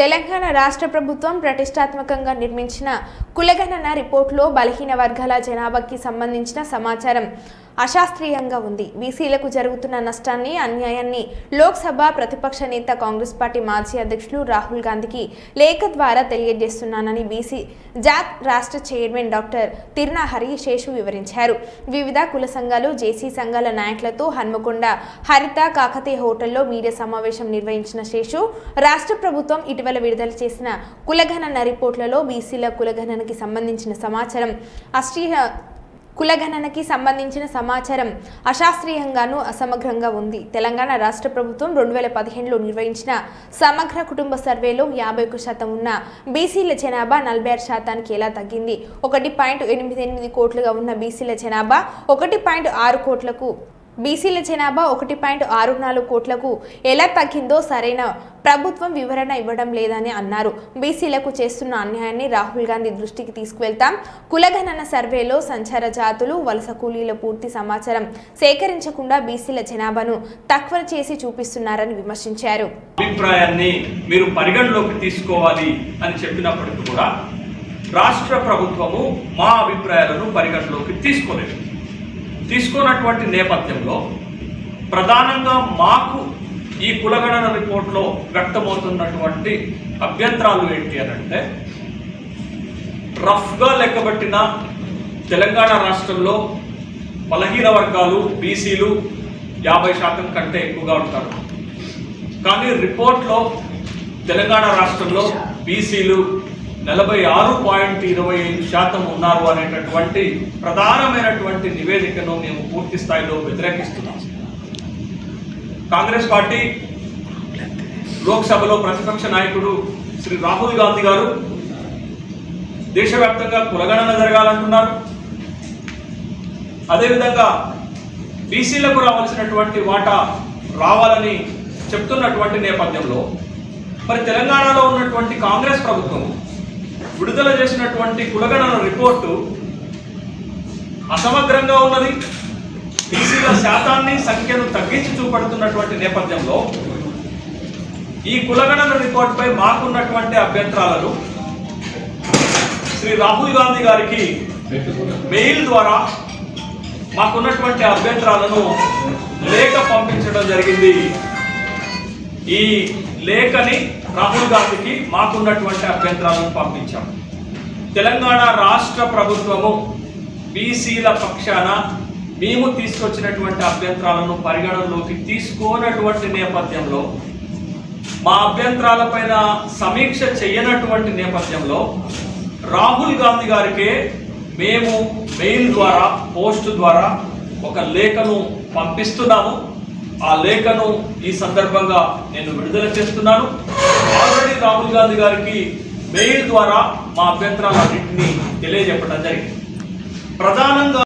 తెలంగాణ రాష్ట్ర ప్రభుత్వం ప్రతిష్టాత్మకంగా నిర్మించిన కులగణన రిపోర్టులో బలహీన వర్గాల జనాభాకి సంబంధించిన సమాచారం అశాస్త్రీయంగా ఉంది. బీసీలకు జరుగుతున్న నష్టాన్ని అన్యాయాన్ని లోక్సభ ప్రతిపక్ష నేత కాంగ్రెస్ పార్టీ మాజీ అధ్యక్షులు రాహుల్ గాంధీకి లేఖ ద్వారా తెలియజేస్తున్నానని బీసీ జాక్ రాష్ట్ర చైర్మన్ డాక్టర్ తిరునాహరి హరిశేషు వివరించారు. వివిధ కుల సంఘాలు జేసీ సంఘాల నాయకులతో హన్మకొండ హరిత కాకతీయ హోటల్లో మీడియా సమావేశం నిర్వహించిన శేషు రాష్ట్ర ప్రభుత్వం ఇటీవల విడుదల చేసిన కులగణన రిపోర్టులలో బీసీల కులగణనకి సంబంధించిన సమాచారం అశ్లీల కులగణనకి సంబంధించిన సమాచారం అశాస్త్రీయంగాను అసమగ్రంగా ఉంది. తెలంగాణ రాష్ట్ర ప్రభుత్వం రెండు వేల పదిహేనులో నిర్వహించిన సమగ్ర కుటుంబ సర్వేలో యాభై ఒక శాతం ఉన్న బీసీల జనాభా నలభై ఆరు శాతానికి ఎలా తగ్గింది? ఒకటి పాయింట్ ఎనిమిది ఎనిమిది కోట్లుగా ఉన్న బీసీల జనాభా ఒకటి పాయింట్ ఆరు కోట్లకు బీసీల జనాభా ఒకటి పాయింట్ ఆరు నాలుగు కోట్లకు ఎలా తగ్గిందో సరైన ప్రభుత్వం వివరణ ఇవ్వడం లేదని అన్నారు. బీసీలకు చేస్తున్న అన్యాయాన్ని రాహుల్ గాంధీ దృష్టికి తీసుకువెళ్తాం. కులగణన సర్వేలో సంచార జాతులు వలస కూలీల పూర్తి సమాచారం సేకరించకుండా బీసీల జనాభాను తక్కువ చేసి చూపిస్తున్నారని విమర్శించారు. అభిప్రాయాన్ని మీరు పరిగణలోకి తీసుకోవాలి అని చెప్పినప్పటికీ కూడా రాష్ట్ర ప్రభుత్వము మా అభిప్రాయాలను పరిగణలోకి తీసుకోలేదు. తీసుకున్నటువంటి నేపథ్యంలో ప్రధానంగా మాకు ఈ కులగణన రిపోర్ట్లో వ్యక్తమవుతున్నటువంటి అభ్యంతరాలు ఏంటి అని అంటే రఫ్గా లెక్కబట్టిన తెలంగాణ రాష్ట్రంలో బలహీన వర్గాలు బీసీలు యాభై శాతం కంటే ఎక్కువగా ఉంటారు. కానీ రిపోర్ట్లో తెలంగాణ రాష్ట్రంలో బీసీలు నలభై ఆరు పాయింట్ ఇరవై ఐదు శాతం ఉన్నారు అనేటటువంటి ప్రధానమైనటువంటి నివేదికను మేము పూర్తి స్థాయిలో వ్యతిరేకిస్తున్నాం. కాంగ్రెస్ పార్టీ లోక్సభలో ప్రతిపక్ష నాయకుడు శ్రీ రాహుల్ గాంధీ గారు దేశవ్యాప్తంగా కులగణన జరగాలంటున్నారు. అదేవిధంగా బీసీలకు రావాల్సినటువంటి వాటా రావాలని చెప్తున్నటువంటి నేపథ్యంలో మరి తెలంగాణలో ఉన్నటువంటి కాంగ్రెస్ ప్రభుత్వం విడుదల చేసినటువంటి కులగణన రిపోర్టు అసమగ్రంగా ఉన్నది. బీసీల శాతాన్ని సంఖ్యను తగ్గించి చూపడుతున్నటువంటి నేపథ్యంలో ఈ కులగణన రిపోర్ట్పై మాకున్నటువంటి అభ్యంతరాలను శ్రీ రాహుల్ గాంధీ గారికి మెయిల్ ద్వారా మాకున్నటువంటి అభ్యంతరాలను లేఖ పంపించడం జరిగింది. ఈ లేఖని రాహుల్ గాంధీకి మాకున్నటువంటి అభ్యంతరాలను పంపించాం. తెలంగాణ రాష్ట్ర ప్రభుత్వము బీసీల పక్షాన మేము తీసుకొచ్చినటువంటి అభ్యంతరాలను పరిగణనలోకి తీసుకోనటువంటి నేపథ్యంలో మా అభ్యంతరాలపైన సమీక్ష చేయనటువంటి నేపథ్యంలో రాహుల్ గాంధీ గారికే మేము మెయిల్ ద్వారా పోస్ట్ ద్వారా ఒక లేఖను పంపిస్తున్నాము. ఆ లేఖను ఈ సందర్భంగా నేను విడుదల చేస్తున్నాను. ఆల్రెడీ రాహుల్ గాంధీ గారికి మెయిల్ ద్వారా మా అభ్యంతరాలన్నింటినీ తెలియజెప్పడం జరిగింది. ప్రధానంగా